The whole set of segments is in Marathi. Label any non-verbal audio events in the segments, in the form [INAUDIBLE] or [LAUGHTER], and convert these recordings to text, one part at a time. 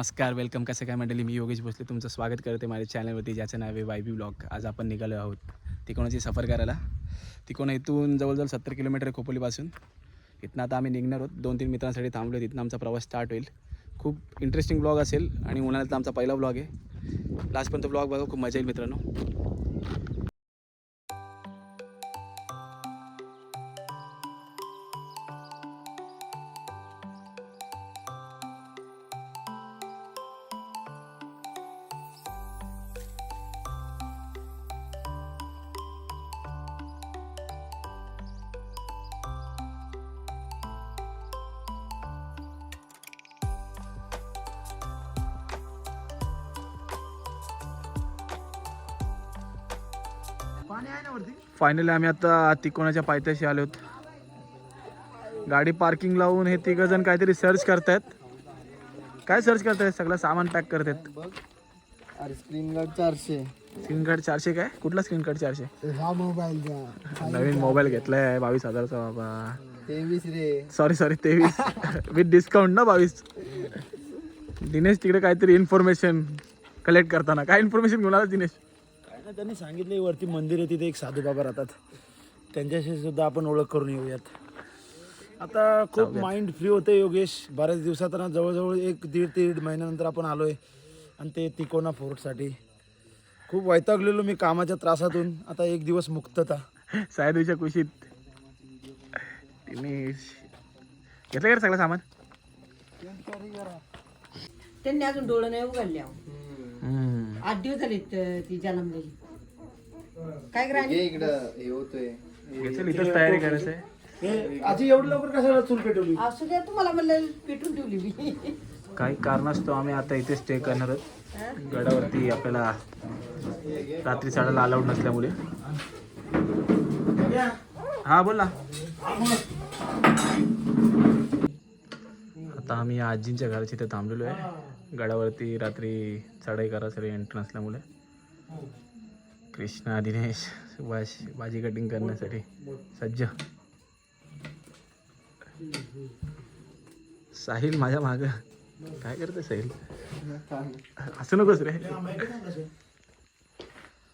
नमस्कार वेलकम कसं काय मंडळी? मी योगेश भोसले. तुमचं स्वागत करते माझ्या चॅनलवरती ज्याचं नाव आहे वाय बी ब्लॉग आज आपण निघालो आहोत तिकोणाची सफर करायला. तिकोणा इथून जवळजवळ सत्तर किलोमीटर आहे खोपोलीपासून. इथनं आता आम्ही निघणार आहोत. दोन तीन मित्रांसाठी थांबलो आहे तिथनं आमचा प्रवास स्टार्ट होईल. खूप इंटरेस्टिंग ब्लॉग असेल आणि उन्हाळ्यातला आमचा पहिला ब्लॉग आहे. लास्टपर्यंत ब्लॉग बघा. खूप मजा येईल मित्रांनो. फायनली आम्ही आता तिकोणाच्या पायथ्याशी आलो गाडी पार्किंग लावून हे तिघ जण काहीतरी सर्च करतायत. काय सर्च करतायत? सगळं सामान पॅक करतायत. अरे स्क्रीन गार्ड चारशे. स्क्रीन कार्ड चारशे काय? कुठला स्क्रीन कार्ड चारशे? हा नवीन मोबाईल घेतलाय बावीस हजारचा बाबा. तेवीस रे. सॉरी सॉरी तेवीस. विथ डिस्काउंट ना बावीस? दिनेश तिकडे काहीतरी इन्फॉर्मेशन कलेक्ट करताना. काय इन्फॉर्मेशन घेऊन आला दिनेश? काय ना त्यांनी सांगितले वरती मंदिर आहे तिथे एक साधू बाबा राहतात. त्यांच्याशी सुद्धा आपण ओळख करून येऊयात. आता खूप माइंड फ्री होते योगेश. बऱ्याच दिवसात ना जवळजवळ एक दीड दीड महिन्यानंतर आपण आलोय. आणि ते तिकोना फोर्टसाठी. खूप वैतागलेलो मी कामाच्या त्रासातून. आता एक दिवस मुक्तता. सायदूच्या कुशीत. घेतलं का रे सगळं सामान? त्यांनी अजून डोळं नाही उघडले. आठ दिवस झाले त- ती जन्मलेली. काय ग्राणी इकडं हे होतोय. इथंच तयारी करायचं आहे हे आजी एवढं लवकर कशाला चूल पेटवली? असू द्या तुम्हाला म्हणलं पेटून ठेवली मी. काही कारणास्तव आम्ही आता इथे स्टे करणार आहोत. गडावरती आपल्याला रात्री चढायला अलाउड नसल्यामुळे. हा बोल ना आता आम्ही या आजींच्या घराच्या इथे थांबलेलो आहे. गडावरती रात्री चढाई करायसाठी एंट्रन्स असल्यामुळे कृष्णा दिनेश सुभाष भाजी कटिंग करण्यासाठी सज्ज. साहिल माझ्या माग. काय करते साहिल? असं नकोस रे.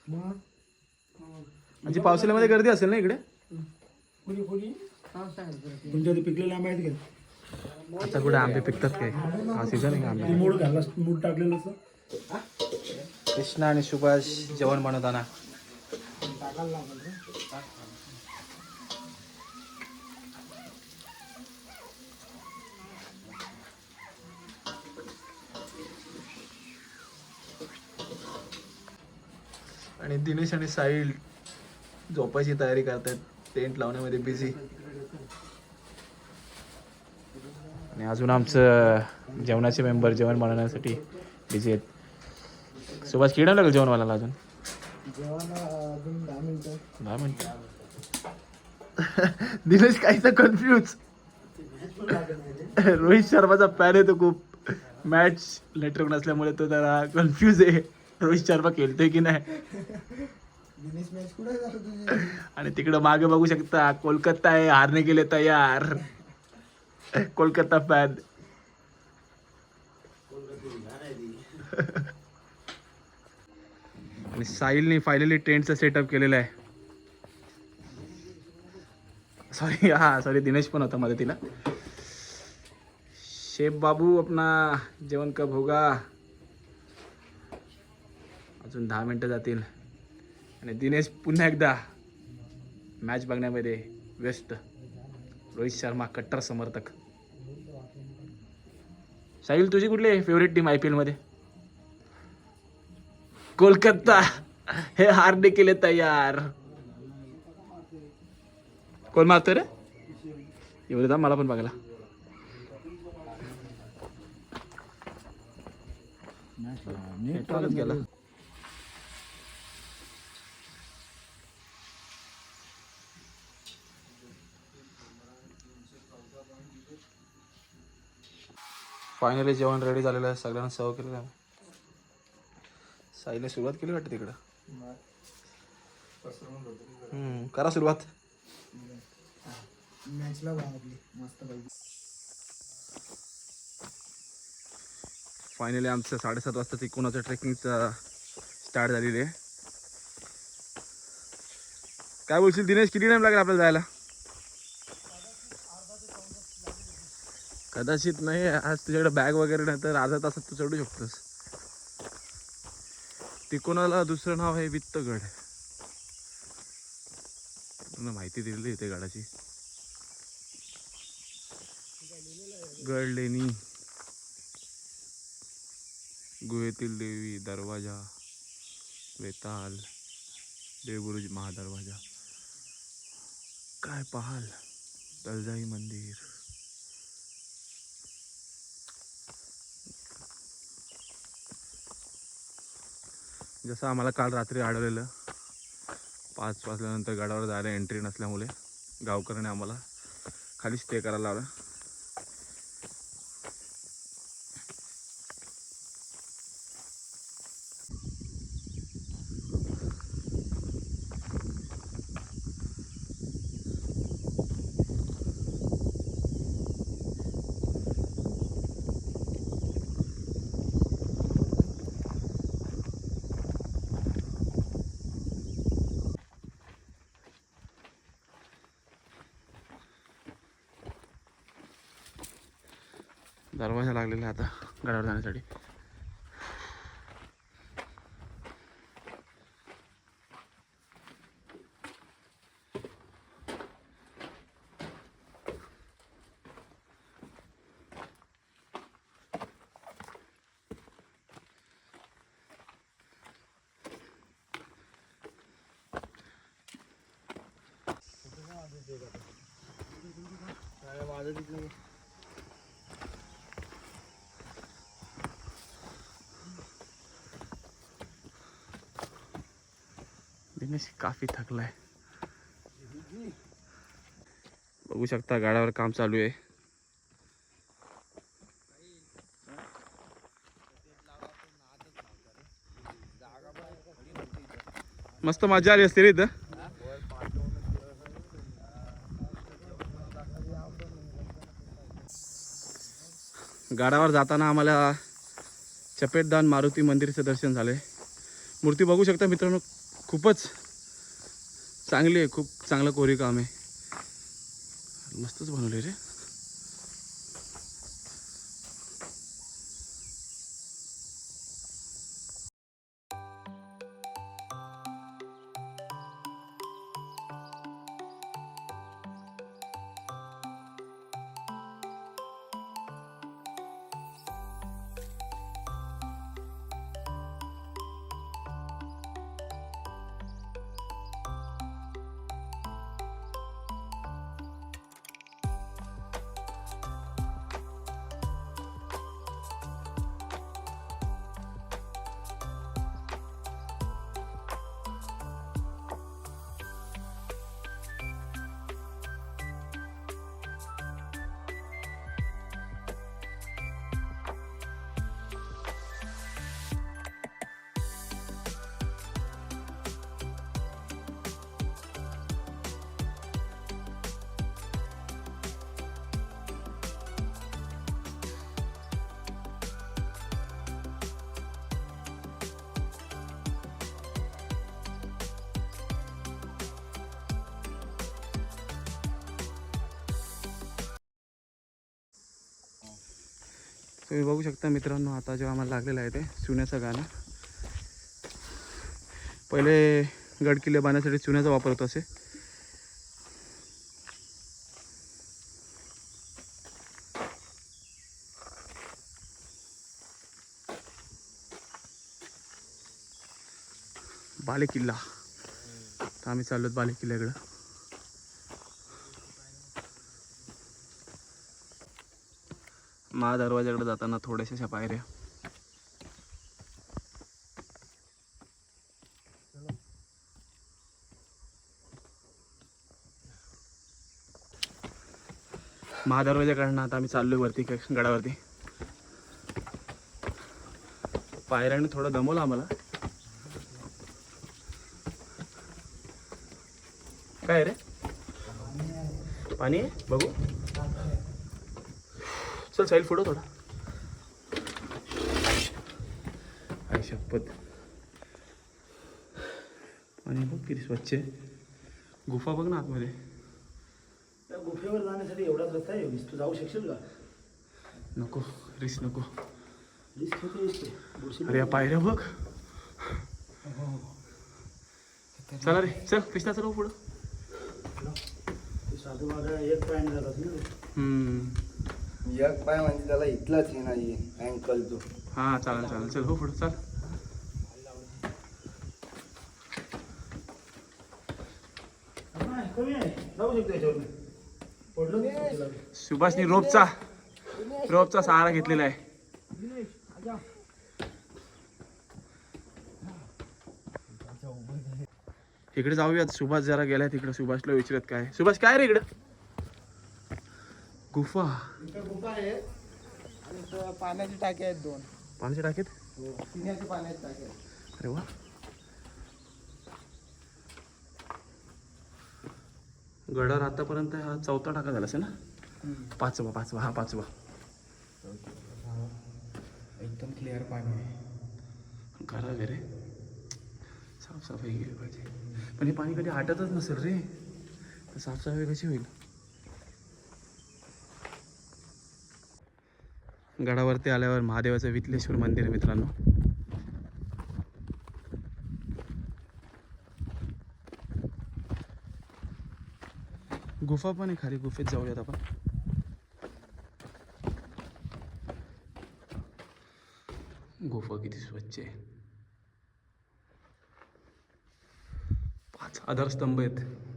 म्हणजे पावसाळ्यामध्ये गर्दी असेल ना इकडे? पिकलेले आंबे आहेत का? आता कुठे आंबे पिकतात काय? हा सीझन आहे का आंबे? मूड घाला मूड टाकलेलं असं? कृष्णा आणि सुभाष जेवण बनवताना. आणि दिनेश आणि साहिल झोपायची तयारी करतात टेंट लावण्यामध्ये बिझी आणि अजून आमचं जेवणाचे मेंबर जेवण बनवण्यासाठी बिझी आहेत. सुभाष किडा लागेल जेवण बनवायला अजून दहा मिनिटं. [LAUGHS] दिनेश काहीसा कन्फ्यूज [LAUGHS] रोहित शर्माचा पॅन आहे तो खूप. मॅच नेटवर्क नसल्यामुळे तो जरा कन्फ्यूज आहे. रोहित शर्मा खेळतोय की नाही? दिनेश मॅच कुठे झालं तुझी? आणि तिकडं मागे बघू शकता कोलकाता आहे हारने गेले तयार. कोलकाता फॅन आणि साहिलने फायनली टेंटचं सेटअप केलेलं आहे. सॉरी [LAUGHS] हा सॉरी दिनेश पण होता मदतीला. शेफ बाबू अपना जेवण कब होगा? अजून दहा मिनटं जातील. आणि दिनेश पुन्हा एकदा मॅच बघण्यामध्ये व्यस्त. रोहित शर्मा कट्टर समर्थक. साहिल तुझी कुठली फेवरेट टीम आय पी एलमध्ये कोलकाता. हे हारने केले तयार. कोण मारतोय रे? एवढं जा मला पण बघायला. गेला. फायनली जेवण रेडी झालेलं आहे. सगळ्यांना सर्व केलेलं आहे. साईला सुरुवात केली वाटतं तिकडं? हम्म, करा सुरुवात. मॅचला मस्त फायनली आमचं साडेसात वाजता तिकोणाचं ट्रेकिंगचा स्टार्ट झालेली आहे. काय बोलशील दिनेश किती टाइम लागेल आपल्याला जायला? कदाचित नाही आज तुझ्याकडे बॅग वगैरे नाही तर अर्धा तासात तू चढू शकतोस. तिकोणाला दुसरं नाव आहे वित्तगड? पूर्ण माहिती दिलेली इथे गडाची. गड लेणी. गुहेतील देवी दरवाजा वेताल देवगुरुजी महादरवाजा. काय पहाल? तळजाई मंदिर. जसं आम्हाला काल रात्री आढळलेलं पाच वाजल्यानंतर गडावर जायला एंट्री नसल्यामुळे गावकऱ्याने आम्हाला खाली स्टे करायला लावला. दरवाजा लागलेला आहे आता गडावर जाण्यासाठी. दिनेश काफी थकलाय बघू शकता गाड्यावर काम चालू आहे. मस्त मजा आली असते रे इथं. गाडावर जाताना आम्हाला चपेटदान मारुती मंदिरचं दर्शन झालंय. मूर्ती बघू शकता मित्रांनो खूपच चांगली आहे खूप चांगलं कोरीव काम आहे. मस्तच बनवले रे. तुम्ही बघू शकता मित्रांनो आता जेव्हा आम्हाला लागलेलं आहे ते चुन्याचं गाणं. पहिले गड किल्ले बांधण्यासाठी चुन्याचा वापर होत असे. बाले किल्ला तर आम्ही चाललो बाले किल्ल्याकडं महादरवाजाकडे जाताना थोड्याशा पायऱ्या. महादरवाजाकडनं आता आम्ही चाललोय वरती गडावरती. पायऱ्याने थोडं दमवलं आम्हाला. काय रे? पाणी आहे? बघू. चल साईल फोटो थोडा शपथ. आणि बघ किती स्वच्छ आहे. गुफा बघ ना आतमध्ये. त्या गुफेवर जाण्यासाठी एवढाच रस्ता आहे योगेश तू जाऊ शकशील का? नको रिस्क नको. रिस्क होते रिस्क अरे या पायऱ्या बघ. चला रे चल कृष्णा चला पुढं. ते साधू बाबा एक पॉईंट जातात ना. हम्म. एक पाय म्हणजे त्याला इथलाच हे नाही अँकल तो हां चालेल चालेल. चल हो पुढं चाल. सुभाषनी रोपचा रोपचा सहारा घेतलेला आहे. इकडे जाऊयात. सुभाष जरा गेलाय तिकडे. सुभाषला विचारत काय. सुभाष काय रे इकडे? गुफा. इथं गुफा आहे आणि इथं पाण्याची टाकी आहेत दोन. पाण्याच्या टाकीत पिण्याची पाण्याची टाकी आहे अरे वा. गडावर आतापर्यंत हा चौथा टाका झाला असेल ना? पाचवा पाचवा हा पाचवा. एकदम क्लिअर पाणी आहे. करा रे. साफसफाई केली पाहिजे. पण हे पाणी कधी आटतच नसेल रे. तर साफसफाई कशी होईल? गडावरती आल्यावर महादेवाचं वितलेश्वर मंदिर आहे मित्रांनो. गुफा पण आहे खाली गुफेत जाऊयात आपण. गुफा किती स्वच्छ आहे. पाच आधारस्तंभ आहेत.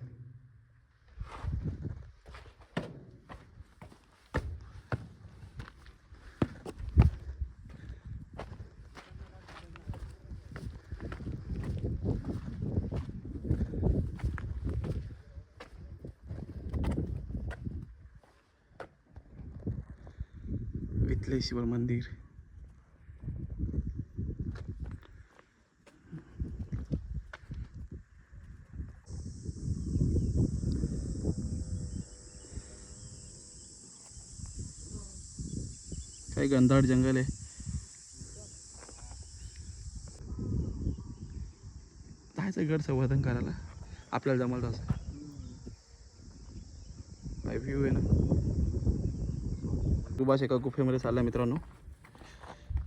वितलेश्वर मंदिर. काय गंधाड जंगल आहे. जायचं गड संवर्धन करायला. आपल्याला जमलं तसं काय व्ह्यू आहे ना. सुभाष एका गुफेमध्ये चालला मित्रांनो.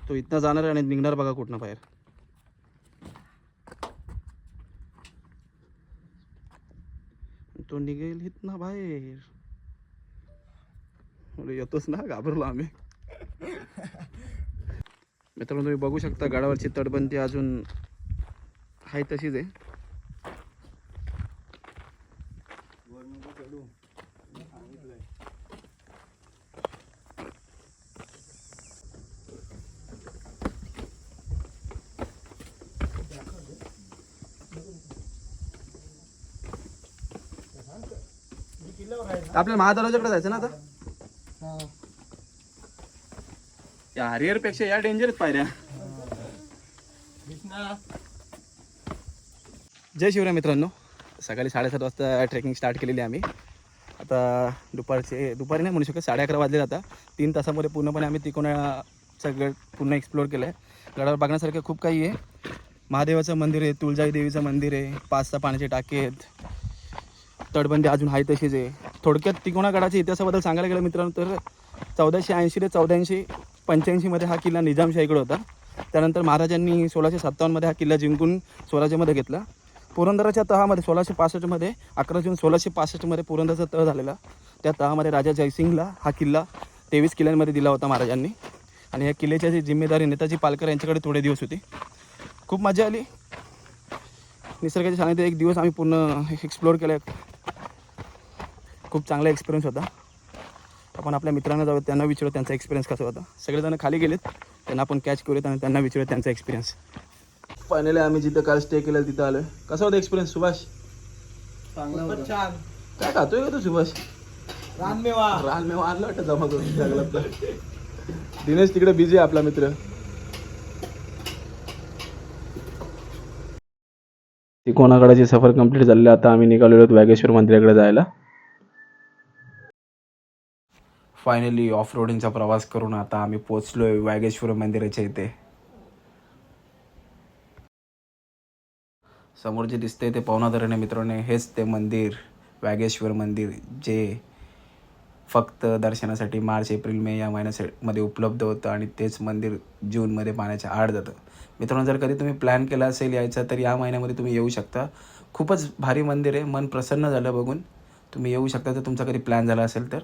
तो इथनं जाणार आहे आणि निघणार बघा कुठनं बाहेर. तो निघेल इथनं बाहेर. येतोच ना घाबरलो आम्ही. मित्रांनो तुम्ही बघू शकता गडावरची तटबंदी अजून आहे तशीच आहे. आपल्याला महादरवाजाकडे जायचं ना आता? हा या हरिहरपेक्षा या डेंजर आहेत पायऱ्या जय शिवराय मित्रांनो. सकाळी साडेसात वाजता ट्रेकिंग स्टार्ट केलेली आहे आम्ही. आता दुपारचे दुपारी नाही म्हणू शकत साडे अकरा वाजले आता. तीन तासामध्ये पूर्णपणे आम्ही तिकोणाचं गड पूर्ण एक्सप्लोअर केलं आहे गडावर बघण्यासारखं खूप काही आहे. महादेवाचं मंदिर आहे तुळजाई देवीचं मंदिर आहे पाच सहा पाण्याचे टाके आहेत. तटबंदी अजून आहे तशीच आहे. थोडक्यात तिकोणागडाच्या इतिहासाबद्दल सांगायला गेलं मित्रांनो तर चौदाशे ऐंशी ते चौद्याऐंशी पंच्याऐंशीमध्ये हा किल्ला निजामशाहीकडे होता. त्यानंतर महाराजांनी सोळाशे सत्तावन्नमध्ये हा किल्ला जिंकून स्वराज्यामध्ये घेतला. पुरंदराच्या तहामध्ये सोळाशे पासष्टमध्ये अकरा जून सोळाशे पासष्टमध्ये पुरंदरचा तह झालेला. त्या तहामध्ये राजा जयसिंगला हा किल्ला तेवीस किल्ल्यांमध्ये दिला होता महाराजांनी. आणि या किल्ल्याची जी जिम्मेदारी नेताजी पालकर यांच्याकडे थोडे दिवस होती. खूप मजा आली. निसर्गाच्या सानिध्यात एक दिवस आम्ही पूर्ण एक्सप्लोअर केलं. खूप चांगला एक्सपिरियन्स होता. आपण आपल्या मित्रांना जाऊया त्यांना विचारू त्यांचा एक्सपिरियन्स कसा होता. सगळेजण खाली गेलेत त्यांना आपण कॅच करूयात आणि त्यांना विचारूया त्यांचा एक्सपिरियन्स फायनली आम्ही जिथं काल स्टे केलं तिथं आलो कसा होता एक्सपिरियन्स सुभाष? चांगला होता. छान. काय खातोय का तू सुभाष? रानमेवा. रान मी आणलं वाटतं जमा करून जंगलातलं दिनेश तिकडे बिझी आहे आपला मित्र. ती कोणाकडाची सफर कंप्लीट झालेली. आता आम्ही निघालेलो आहोत वागेश्वर मंदिराकडे जायला. फायनली ऑफ रोडिंगचा प्रवास करून आता आम्ही पोचलो आहे वागेश्वर मंदिराच्या इथे. समोर जे दिसते ते पवनाधरण आहे मित्रांनो हेच ते मंदिर वागेश्वर मंदिर जे फक्त दर्शनासाठी मार्च एप्रिल मे या महिन्यामध्ये उपलब्ध होतं आणि तेच मंदिर जूनमध्ये पाण्याच्या आड जातं. मित्रांनो जर कधी तुम्ही प्लॅन केला असेल यायचा तर या महिन्यामध्ये तुम्ही येऊ शकता. खूपच भारी मंदिर आहे मन प्रसन्न झालं बघून. तुम्ही येऊ शकता तर तुमचा कधी प्लॅन झाला असेल तर.